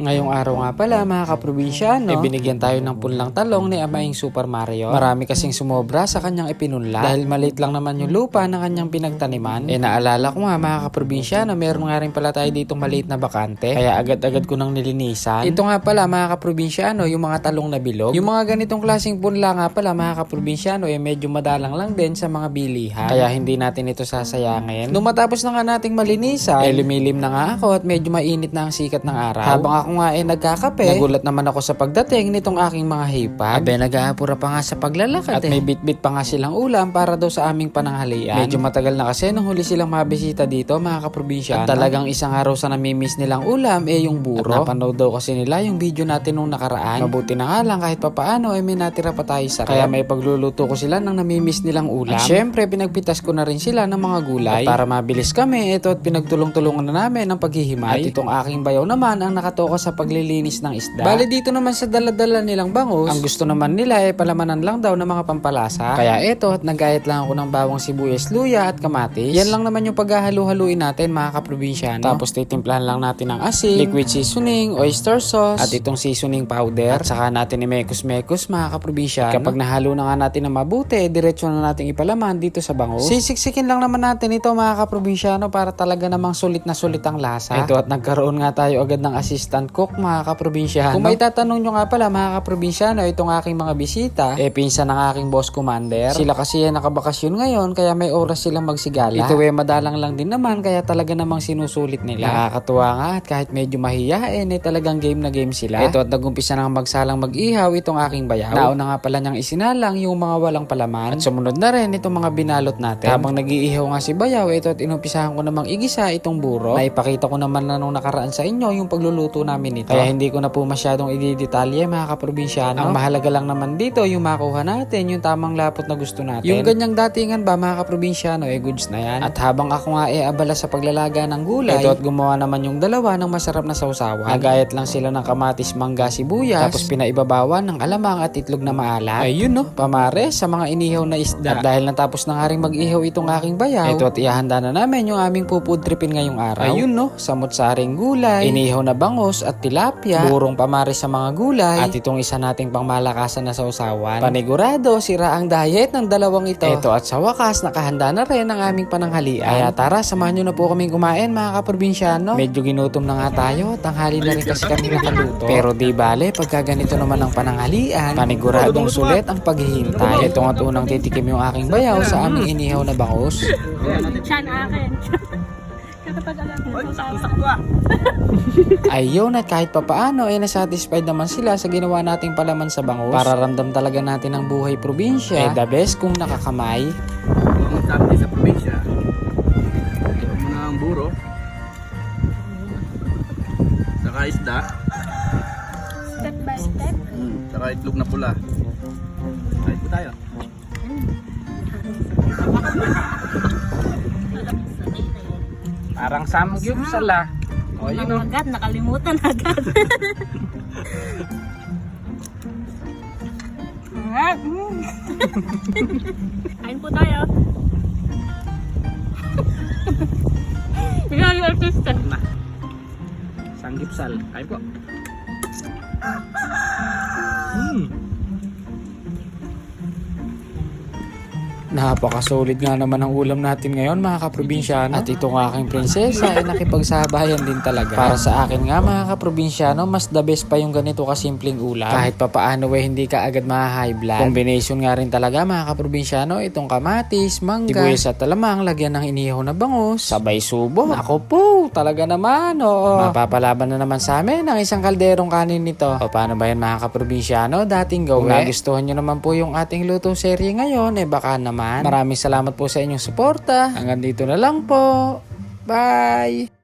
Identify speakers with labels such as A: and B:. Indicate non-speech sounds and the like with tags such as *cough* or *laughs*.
A: Ngayong araw nga pala mga kaprobinsyano, eh, binigyan tayo ng punlang talong ni Amaing Super Mario. Marami kasing sumobra sa kanyang ipinunla dahil maliit lang naman yung lupa na kanyang pinagtaniman. Eh naalala ko nga mga kaprobinsyano, meron nga rin pala tayo dito maliit na bakante. Kaya agad-agad ko nang nilinisan. Ito nga pala mga kaprobinsyano, yung mga talong na bilog. Yung mga ganitong klaseng punla nga pala mga kaprobinsyano, eh medyo madalang lang din sa mga bilihan. Kaya hindi natin ito sasayangin. Nung matapos na nga nating malinisan, eh lumilim na nga ako at medyo mainit na ang sikat ng araw. Habang ako nga eh nagkakape, nagulat naman ako sa pagdating nitong aking mga hipag. Abe, nag-aapura pa nga sa paglalakad At may bit-bit pa nga silang ulam para daw sa aming pananghalian. Medyo matagal na kasi nung huli silang mabisita dito mga kaprobinsya. At talagang isang araw sa namimiss nilang ulam eh yung buro. At napanood daw kasi nila yung video natin nung nakaraan. Mabuti na nga lang kahit papaano eh may natira pa tayo sa. Kaya may pagluluto ko sila ng namimiss nilang ulam. At syempre pinagpitas ko na rin sila ng mga gulay. At para mabilis kami, ito at pinagtulong-tulungan na namin ng paghihimay. At itong aking bayaw naman ang nakatoka sa paglilinis ng isda. Bali dito naman sa daladala nilang bangus, ang gusto naman nila ay palamanan lang daw ng mga pampalasa. Kaya ito at nagayat lang ako ng bawang sibuyas, luya at kamatis. Yan lang naman yung paghahalu-haluin natin mga kaprobinsyano. Tapos titimplahan lang natin ng asin, liquid seasoning, oyster sauce, at itong seasoning powder. At saka natin i-mekos-mekos mga kaprobinsyano. Kapag nahalo na nga natin ng mabuti, diretso na natin ipalaman dito sa bangus. Sisiksikin lang naman natin ito mga kaprobinsyano para talaga namang sulit na sulit ang lasa. Ito at nagkaroon nga tayo agad ng assistant cook mga kaprobinsyano. Kung may tatanong nyo nga pala mga kaprobinsyano, itong aking mga bisita, eh pinsan ng aking boss commander. Sila kasi yan nakabakasyon ngayon kaya may oras silang magsigala. Ito eh madalang lang din naman kaya talaga namang sinusulit nila. Nakakatuwa nga at kahit medyo mahiyain eh talagang game na game sila. Ito at nagumpisa nang magsalang mag-ihaw itong aking bayaw. Nauna nga pala niyang isinalang yung mga walang palaman. At sumunod na rin itong mga binalot natin. Habang nag-iihaw nga si bayaw, ito at inumpisahan ko namang igisa itong buro. Naipakita ko naman na nung nakaraan sa inyo yung pagluluto namin ito. Kaya hindi ko na po masyadong ididetalye mga kaprobinsyano. Ang mahalaga lang naman dito yung makuha natin yung tamang lapot na gusto natin. Yung ganyang datingan ba mga kaprobinsyano eh goods na yan. At habang ako nga eh abala sa paglalaga ng gulay, ito at gumawa naman yung dalawa ng masarap na sausawan. Nagayat lang sila ng kamatis, mangga, sibuyas, tapos pinaibabawan ng alamang at itlog na maalat. Ayun no, pamare sa mga inihaw na isda. At dahil natapos na nga rin mag-ihaw itong aking bayaw, ito at ihahanda na namin yung aming food tripin ngayong araw. Ayun no, samot-saring gulay, inihaw na bangus at tilapia, burong pamare sa mga gulay, at itong isa nating pangmalakasan na sausawan. Panigurado, sira ang diet ng dalawang ito. Ito at sa wakas, nakahanda na rin ang aming pananghalian. Kaya tara, samahan nyo na po kaming kumain mga kaprobinsyano. Medyo ginutom na nga tayo, tanghali na rin kasi kami nakaluto. Pero di bale, pagka ganito naman ang pananghalian, paniguradong sulit ang paghihintay. Ito nga unang titikim yung aking bayaw sa aming inihaw na bangus.
B: Siya na akin.
A: Ayun at kahit papaano ay nasatisfied naman sila sa ginawa nating palaman sa bangus. Para ramdam talaga natin ang buhay probinsya. Eh the best kung nakakamay.
C: Ang sabi sa probinsya, ito muna ang buro, saka isda,
B: step by step.
C: mm, saka itlog na pula. Kahit po tayo. *laughs*
A: Parang samgyup sala. O
B: Ano agad, nakalimutan agad. Ah, mm. *laughs* Kain po tayo. Bigyan yung assistant.
A: na. Sanggipsal. Kain po. Hmm. Napakasulit nga naman ang ulam natin ngayon mga kaprobinsyano. At itong aking prinsesa ay nakipagsabayan din talaga. Para sa akin nga mga kaprobinsyano, mas the best pa yung ganito kasimpleng ulam. Kahit papaano eh hindi ka agad ma-high blood. Combination nga rin talaga mga kaprobinsyano, itong kamatis, mangga, sibuyas at talamang, lagyan ng inihaw na bangus, sabay subo. Ako po, talaga naman, oo. Mapapalaban na naman sa amin ang isang kalderong kanin nito. O paano ba yan mga kaprobinsyano? Dating gawin. Kung nagustuhan nyo naman po yung ating luto serye ngayon, eh baka naman. Maraming salamat po sa inyong suporta. Hanggang dito na lang po. Bye!